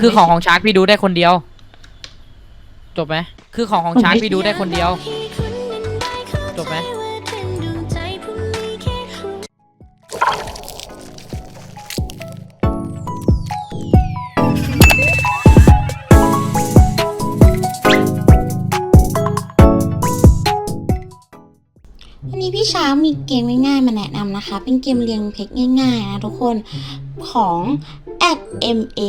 คือของของชาร์กพี่ดูได้คนเดียว จบไหมคือของของชาร์กพี่ดูได้คนเดียว จบไหมวันนี้พี่ช้างมีเกมง่ายๆมาแนะนำนะคะ เป็นเกมเรียงเพชรง่ายๆนะทุกคนของ at m a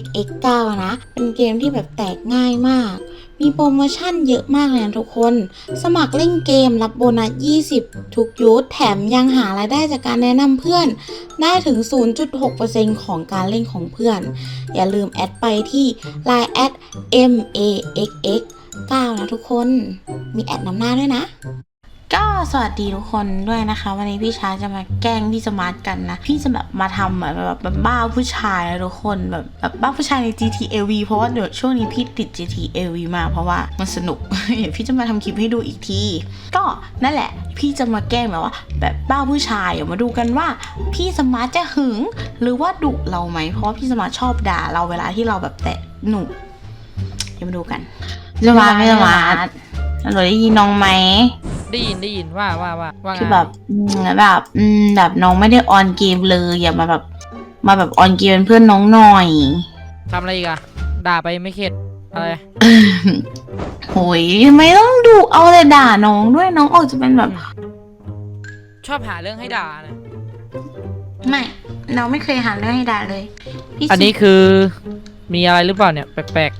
x x 9นะ เป็นเกมที่แบบแตกง่ายมาก มีโปรโมชั่นเยอะมากเลยนะทุกคน สมัครเล่นเกมรับโบนัส 20 ทุกยูทแถมยังหารายได้จากการแนะนำเพื่อน ได้ถึง 0.6%ของการเล่นของเพื่อน อย่าลืมแอดไปที่ line at m a x x 9 นะทุกคน มีแอดนำหน้าด้วยนะ ก็สวัสดีทุกคนด้วยนะคะ วันนี้พี่ชาจะมาแกล้งพี่สมาร์ทกันนะ พี่จะแบบมาทำเหมือนแบบแบบบ้าผู้ชายนะทุกคนแบบแบบบ้าผู้ชายใน GTAV เพราะว่าเดี๋ยวช่วงนี้พี่ติด GTAV มากเพราะว่ามันสนุกเดี๋ยวพี่จะมาทำคลิปให้ดูอีกที ก็นั่นแหละ พี่จะมาแกล้งแบบว่า แบบบ้าผู้ชายเดี๋ยวมาดูกันว่า พี่สมาร์ทจะหึง หรือว่าดุเราไหมเพราะว่าพี่สมาร์ทชอบด่าเราเวลาที่เราแบบแตะหนูเดี๋ยวมาดูกันสมาร์ทไม่สมาร์ทเราได้ยินน้องไหม ได้ยินได้ยินว่าว่าว่าว่าไงคือแบบอืมแบบอืมแบบน้องไม่ได้ออนเกมเลยอย่ามาแบบ มาแบบออนเกมเป็นเพื่อนน้องหน่อย ทำอะไรอีกอะด่าไปไม่เข็ดอะไรโหยไม่ต้องดูเอาแต่ด่าน้องด้วยน้องออกจะเป็นแบบ ชอบหาเรื่องให้ด่านะไม่ น้องไม่เคยหาเรื่องให้ด่าเลยพี่อันนี้คือมีอะไรหรือเปล่าเนี่ยแปลก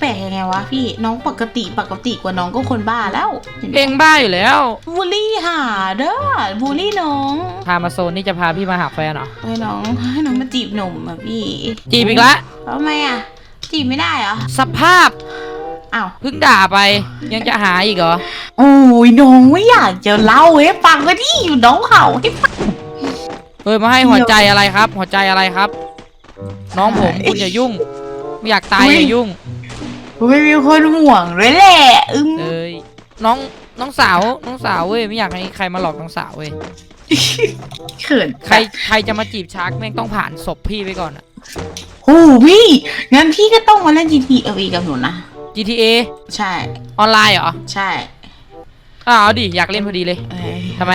แปลกๆยังไงวะพี่น้องปกติปกติกว่าน้องก็คนบ้าแล้วๆเองบ้าอยู่แล้วบูลลี่หาเด้อบูลลี่น้องพามาโซนนี่จะพาพี่มาหาแฟนเหรอให้น้องให้น้องมาจีบหนุ่มอะพี่จีบอีกละทำไมอะจีบไม่ได้เหรอสภาพอ้าวเพิ่งด่าไป ยังจะหาอีกเหรอโอ้ยน้องไม่อยากจะเล่าให้ฟังก็ที่อยู่น้องเห่าให้ฟังเฮ้ยมาให้หัวใจอะไรครับ หัวใจอะไรครับ น้องผมคุณอย่ายุ่ง ไม่อยากตายอย่ายุ่ง ไม่มีคนห่วงด้วยแหละอึ้งเอ้ยน้องน้องสาวน้องสาวเว้ยไม่อยากให้ใครมาหลอกน้องสาวเว้ยเขินใครใครจะมาจีบชาร์กแม่งต้องผ่านศพพี่ไปก่อนอะ โอ้พี่งั้นพี่ก็ต้องมาเล่น GTA กับหนูนะ GTA ใช่ ออนไลน์เหรอใช่อ้าวเอาดิอยากเล่นพอดีเลยเอ้ยทำไม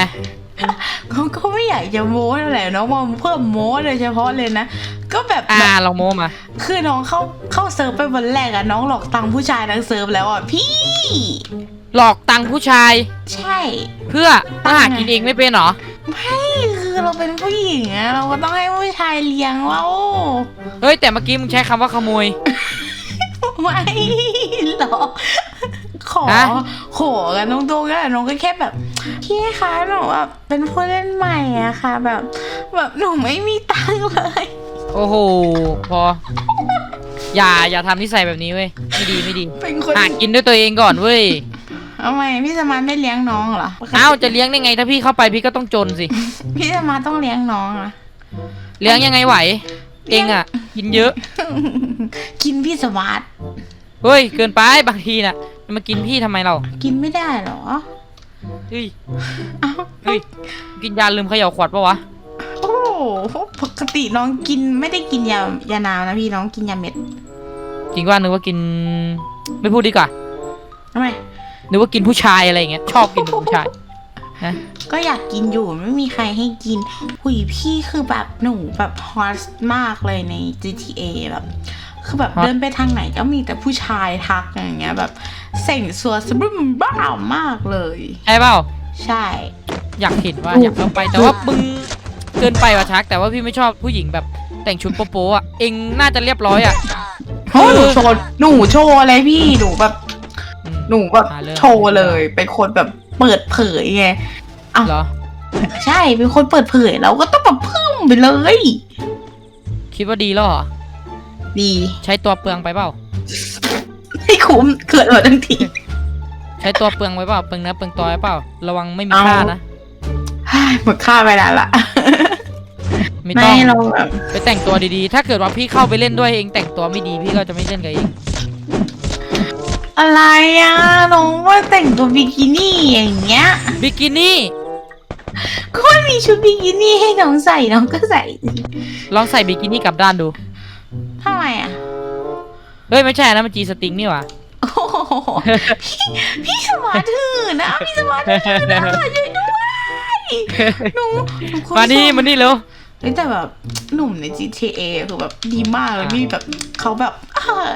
เขาก็ไม่อยากจะโม้นั่นแหละน้องมาเพิ่มโม้โดยเฉพาะเลยนะ ก็แบบอ่าเราโมมา คือน้องเข้าเข้าเซิร์ฟไปวันแรกอะน้องหลอกตังค์ผู้ชายทั้งเซิร์ฟแล้วอะพี่ หลอกตังค์ผู้ชาย ใช่ เพื่อมาหากินเองไม่เป็นเหรอ ไม่คือเราเป็นผู้หญิงอะเราก็ต้องให้ผู้ชายเลี้ยงเราเฮ้ยแต่เมื่อกี้มึงใช้คำว่าขโมยไม่หรอกขอฮะขอกันตรงๆก็แหละน้องก็แค่แบบ พี่คะหนูแบบเป็นผู้เล่นใหม่อะค่ะ แบบ แบบหนูไม่มีตังค์เลย โอ้โห พอ อย่าอย่าทำนิสัยแบบนี้เว้ย ไม่ดีไม่ดี เป็นคนหากินด้วยตัวเองก่อนเว้ย ทำไมพี่สมานไม่เลี้ยงน้องเหรอเอ้าจะเลี้ยงได้ไง ถ้าพี่เข้าไปพี่ก็ต้องจนสิ พี่สมานต้องเลี้ยงน้องอะเลี้ยงยังไงไหว เองอะกินเยอะ กินพี่สมาร์ทเฮ้ย เกินไปบางทีน่ะ จะมากินพี่ทำไมเรา กินไม่ได้เหรอ เฮ้ยเอ้าเฮ้ยกินยาลืมเขย่าขวดปะวะโอ้โหปกติน้องกินไม่ได้กินยายานาวนะพี่น้องกินยาเม็ดจริงว่านึกว่ากิน ไม่พูดดีกว่าทำไมนึกว่ากินผู้ชายอะไรอย่างเงี้ยชอบกินเป็นผู้ชายฮะก็อยากกินอยู่ไม่มีใครให้กินหุยพี่คือแบบหนูแบบฮอตมากเลยใน GTA แบบ คือแบบฮอตเดินไปทางไหนก็มีแต่ผู้ชายทักอย่างเงี้ยแบบเส่งสัวสบึมบ้ามากเลย ใช่เปล่า ใช่ อยากเห็นว่าอยากเข้าไปแต่ว่ามึงเกินไปว่ะชัก แต่ว่าพี่ไม่ชอบผู้หญิงแบบแต่งชุดโป๊ะๆอะเองน่าจะเรียบร้อยอะเพราะหนูโชว์หนูโชว์อะไรพี่หนูแบบอืมหนูแบบหาเรื่องโชว์เลยเป็นคนแบบเปิดเผยไงเหรอใช่เป็นคนเปิดเผยเราก็ต้องแบบพึ่มไปเลย คิดว่าดีแล้วเหรอ ดีใช้ตัวเปลืองไปเปล่าให้คุ้มเกิดมาทั้งที ใช้ตัวเปลืองไว้เปล่าเปลืองเนื้อเปลืองตัวไว้เปล่า ระวังไม่มีเอาค่านะเฮ้ยหมดค่าไปแล้วล่ะ ไม่ต้องเราแบบไปแต่งตัวดีๆ ถ้าเกิดว่าพี่เข้าไปเล่นด้วยเองแต่งตัวไม่ดีพี่ก็จะไม่เล่นกับเองอะไรอะน้องว่าแต่งตัวบิกินี่อย่างเงี้ย บิกินี่ ก็มันมีชุดบิกินี่ให้น้องใส่น้องก็ใส่ ลองใส่บิกินี่กลับด้านดูทำไม อะเฮ้ยไม่ใช่นะมันจีสติงนี่หว่าโอ้โหพี่พี่สมาร์ทถือนะพี่สมาร์ทถือนะช่วยด้วยหนูหนูโคตรมานี่ชอบมานี่เร็ว เฮ้ยแต่แบบหนุ่มใน GTA คือแบบดีมากเลยอะพี่แบบเขาแบบอ่า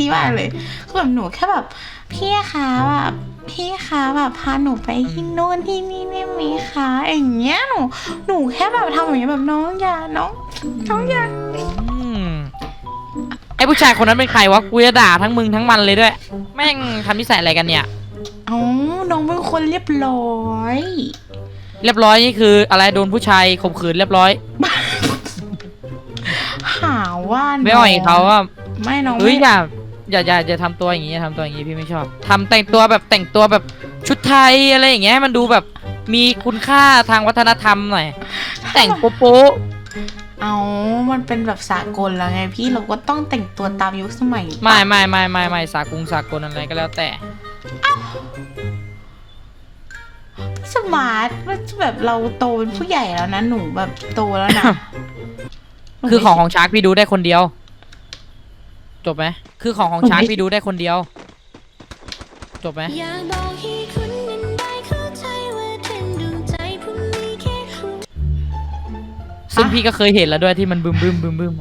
ดีมากเลยคือแบบหนูแค่แบบพี่คะแบบพี่คะแบบพาหนูไปที่โน่นที่นี่ได้ไหมคะอย่างเงี้ยหนูหนูแค่แบบทำอย่างเงี้ยแบบน้องอย่าน้องน้องอย่าอืมไอ ผู้ชายคนนั้นเป็นใครวะกูจะด่าทั้งมึงทั้งมันเลยด้วย แม่งทำนิสัยอะไรกันเนี่ย เอ้าน้องเป็นคนเรียบร้อย เรียบร้อยนี่คืออะไรโดนผู้ชายข่มขืนเรียบร้อย หาว่าไม่อ่อยเขาว่าไม่น้องเฮ้ยไม่อย่าอย่าอย่าอย่าทำตัวอย่างงี้อย่าทำตัวอย่างงี้พี่ไม่ชอบทำแต่งตัวแบบแต่งตัวแบบชุดไทยอะไรอย่างเงี้ยให้มันดูแบบมีคุณค่าทางวัฒนธรรมหน่อย แต่งโป๊ะ เอามันเป็นแบบสากลแล้วไงพี่เราก็ต้องแต่งตัวตามยุคสมัยๆไม่ไม่ไม่ไม่ไม่สากุงสากลอะไรก็แล้วแต่พี่สมาร์ทมันแบบเราโตเป็นผู้ใหญ่แล้วนะหนูแบบโตแล้วนะ คือของของชาร์กพี่ดูได้คนเดียว จบไหมคือของของชาร์กพี่ดูได้คนเดียว จบไหม ซึ่งพี่ก็เคยเห็นแล้วด้วยที่มันบึมบึมบึมบึม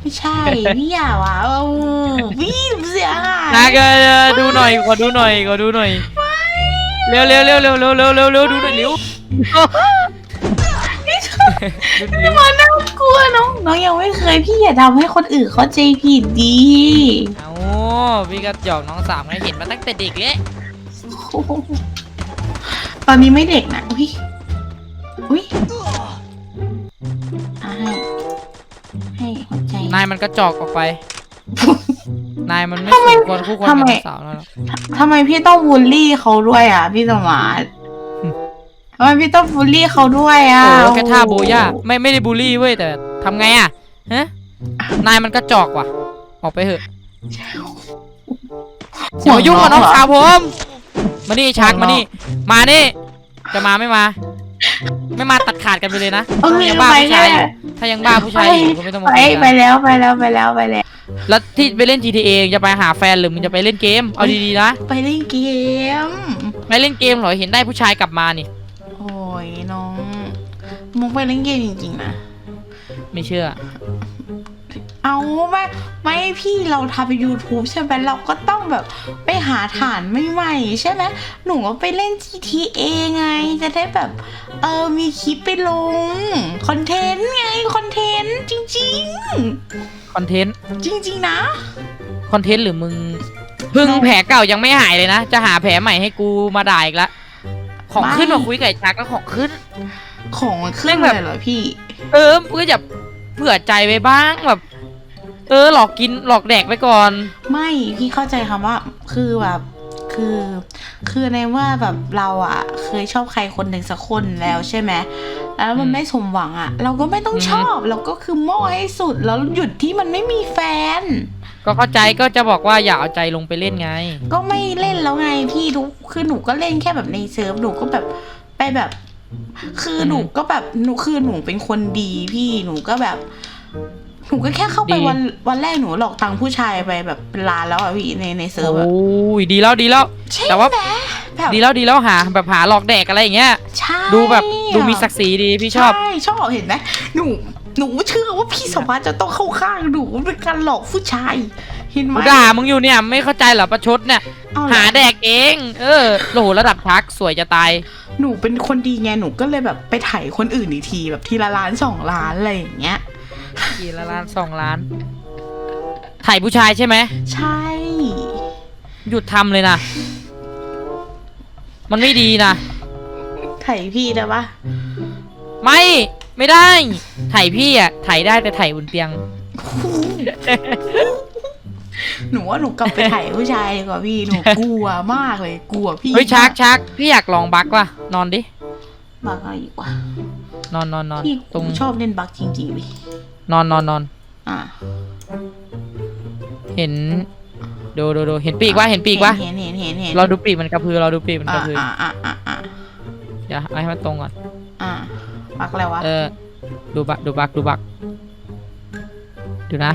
ไม่ใช่พี่อย่าวะเออพี่เสียหายนะก็ดูหน่อยขอดูหน่อยขอดูหน่อยเร็วเร็วเร็วเร็วเร็วเร็วเร็วเร็วดูหน่อยเร็วดูเร็วมันน่ากลัวน้องน้องยังไม่เคยพี่อย่าทำให้คนอื่นเข้าใจผิดดีเอาพี่ก็หยอกน้องสาวไงเห็นมาตั้งแต่เด็กเลยโอ้โหตอนนี้ไม่เด็กนะอุ้ยอุ้ย นายมันก็จอกออกไป นายมันไม่ทำไมสมควรคู่ควรกับทำไมน้องสาวแล้วหรอกทำไมพี่ต้องบูลลี่เขาด้วยอะ พี่สมาร์ทอืมทำไมพี่ต้องบูลลี่เขาด้วยอะโอ้แค่ท่าโบย่าไม่ไม่ได้บูลลี่เว้ยแต่ทำไงอะฮะนายมันก็จอกว่ะ ออกไปเถอะอย่ามายุ่งกับน้องสาวผม มานี่ชักมานี่ มานี่ จะมาไม่มา ไม่มาตัดขาดกันไปเลยนะโอเคถ้ายังบ้าไปผู้แล้ชายวอยู่ถ้ายังบ้าผู้ชายอยู่ก็ไม่ต้องมาไปคุยไปกันแล้วไปแล้วไปแล้วไปแล้ว แล้วที่ไปเล่น GTA จะไปหาแฟนหรือมึงจะไปเล่นเกม เอาดีๆนะไปเล่นเกมไปเล่นเกมเหรอเห็นได้ผู้ชายกลับมานี่ โอ้ยน้อง มุกไปเล่นเกมจริงๆนะ ไม่เชื่อ เอาไม่ไม่พี่เราทำ YouTube ใช่ไหมเราก็ต้องแบบไปหาฐานใหม่ๆใช่ไหมหนูก็ไปเล่น GTA ไง จะได้แบบเออมีคลิปไปลงคอนเทนต์ไงคอนเทนต์จริง คอนเทนต์ ๆ จริง ๆ นะ คอนเทนต์หรือมึงเพึ่งแผลเก่ายังไม่หายเลยนะ จะหาแผลใหม่ให้กูมาด่าอีกละ ของขึ้นไม่ มาคุยกับไอ้ชักแล้วของขึ้น ของมันขึ้นแม่งแบบเลยเหรอพี่ เออเพื่อจะเผื่อใจไว้บ้างแบบ เออหลอกกินหลอกแดกไปก่อน ไม่พี่เข้าใจคำว่าคือแบบคือ คือในเมื่อแบบเราอะเคยชอบใครคนหนึ่งสักคนแล้วใช่ไหมแล้วมันอืมไม่สมหวังอะเราก็ไม่ต้องอืมชอบ เราก็คือโม่ให้สุดแล้วหยุดที่มันไม่มีแฟน ก็เข้าใจก็จะบอกว่าอย่าเอาใจลงไปเล่นไง ก็ไม่เล่นแล้วไงพี่ทุกคือหนูก็เล่นแค่แบบในเซิร์ฟหนูก็แบบไปแบบ คือหนูก็แบบหนูคือหนูเป็นคนดีพี่หนูก็แบบ หนูก็แค่เข้าไปดี วันวันแรกหนูหลอกตังค์ผู้ชายไปแบบเป็นล้านแล้วอะพี่ในในเซิร์ฟโอ้อะยดีแล้วดีแล้ว ใช่แต่ว่า ไหมแบบดีแล้วดีแล้วหาแบบหาหลอกแดกอะไรอย่างเงี้ย ใช่ดูแบบดูมีศักดิ์ศรีดีพี่ชอบ ใช่ชอบเห็นไหมหนูหนูเชื่อว่าพี่สามารถจะต้องเข้าข้างหนูเป็นการหลอกผู้ชายเห็นไหมกูด่ามึงอยู่เนี่ยไม่เข้าใจเหรอประชดเนี่ย เอาเหรอ หาแดกเอง เออโอ้โหระดับชักสวยจะตาย หนูเป็นคนดีไงหนูก็เลยแบบไปไถ่ายคนอื่นอีกทีแบบทีละล้านสองล้านอะไรอย่างเงี้ย ทีละล้านสองล้าน ถ่ายผู้ชายใช่ไหม ใช่ หยุดทำเลยนะ มันไม่ดีนะไถ่ายพี่ได้ปะไม่ ไม่ได้ ถ่ายพี่อะ ถ่ายได้แต่ถ่ายบนเตียง หนูว่าหนูกลับไปไถ่ายผู้ชายดีกว่าพี่ หนูกลัวมากเลย กลัวพี่เฮ้ยชักชักพี่อยากลองบักว่ะ นอนดิ บักอะไรอีกวะนอนนอนนอนพี่ตรงชอบเล่นบักจริงๆเลย นอนนอนนอนอะเห็นดูดูดูเห็นปีกวะเห็นปีกวะเห็นเห็นเห็นเห็นเราดูปีกมันกระพือเราดูปีกมันกอะระพืออะอะอะอะเดี๋ยวเอาให้มันตรงก่อนอะบักอะไรวะเออดูบักดูบักดูบักดูนะ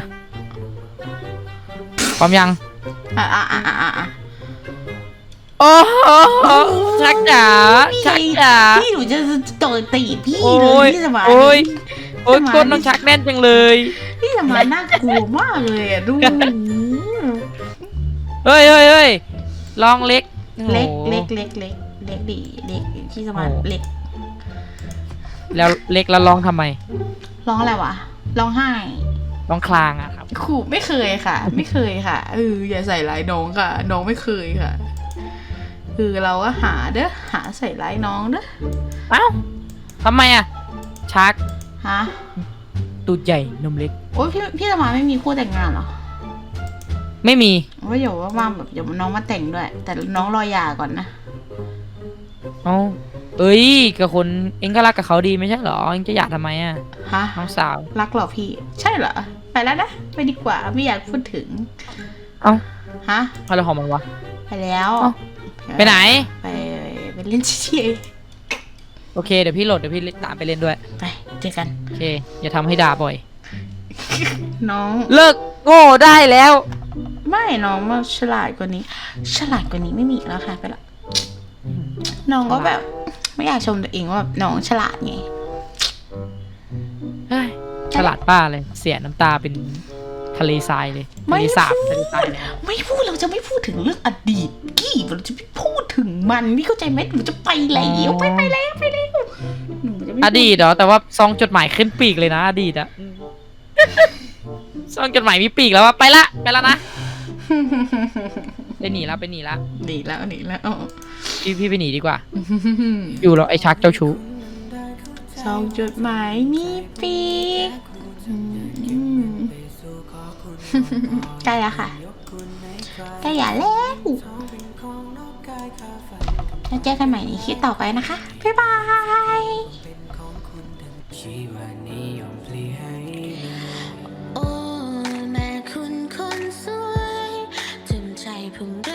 พร้อมยังอะอะอะอะอะโอ้โหชักจ๋าชักจ๋าพี่หนูจะโดนตีพี่โอ้เลยยพี่สมานโอ้ย โอ้ยทำไมก้นต้องชักแน่นจังเลย พี่สมานน่ากลัวมากเลยอะดู เฮ้ยเฮ้ยเฮ้ยลองเล็กเล็กโอ้โหเล็กเล็กเล็กเล็กดีเล็กพี่สมานโอ้เล็กแล้วเล็กแล้วลองทำไม ร้องอะไรวะร้องไห้ลองคลางอะครับครูไม่เคยค่ะ ไม่เคยค่ะเอออย่าใส่ร้ายน้องค่ะ น้องไม่เคยค่ะคือเราก็หาเด้อหาใส่ร้ายน้องเด้อเอ้าทำไมอะชัก ฮะตูดใหญ่นมเล็ก โอ้ยพี่พี่สมานไม่มีคู่แต่งงานเหรอไม่มี ว่าเดี๋ยวว่างๆแบบเดี๋ยวน้องมาแต่งด้วย แต่น้องรอหย่าก่อนนะเอ้าเอ้ยกับคนเอ็งก็รักกับเขาดีไม่ใช่เหรอเอ็งจะอยากทำไมอะฮะน้องสาว รักเหรอพี่ ใช่เหรอไปแล้วนะไปดีกว่าไม่อยากพูดถึงเอ้าฮะอะไรของมันวะ ไปแล้วเอ้า ไปไหน ไปไปเล่น GTA โอเคเดี๋ยวพี่โหลดเดี๋ยวพี่ตามไปเล่นด้วย ไปเจอกัน โอเค อย่าทำให้ด่าบ่อย น้อง เลิกโง่ได้แล้ว ไม่น้องมาฉลาดกว่านี้ ฉลาดกว่านี้ไม่มีอีกแล้วค่ะไปละ น้องก็แบบ ไม่อยากชมตัวเองว่าแบบน้องฉลาดไง เฮ้ยฉลาดป้าเลย เสียน้ำตาเป็นทะเลทรายเลยไม่ ทะเลสาบทะเลทรายเลยไม่พูดเราจะไม่พูดถึงเรื่องอดีต กี้เราจะไม่พูดถึงมันพี่เข้าใจไหมหนูจะไปแล้วไปไปแล้วไป อดีตเหรอแต่ว่าซองจดหมายขึ้นปีกเลยนะ อดีตอะซองจดหมายมีปีกแล้วว่าไปละไปแล้วนะไปหนีแล้วไปหนีแล้วหนีแล้วหนีแล้วพี่พี่ไปหนีดีกว่า อยู่แล้วไอ้ชักเจ้าชู้ซองจดหมายมีปีกอืมใกล้แล้วค่ะใกล้อย่าแล้วแล้วเจอกันใหม่ในคลิปต่อไปนะคะ บ๊ายบาย โอ้ แม่คุณคนสวยถึงใจผมด้วย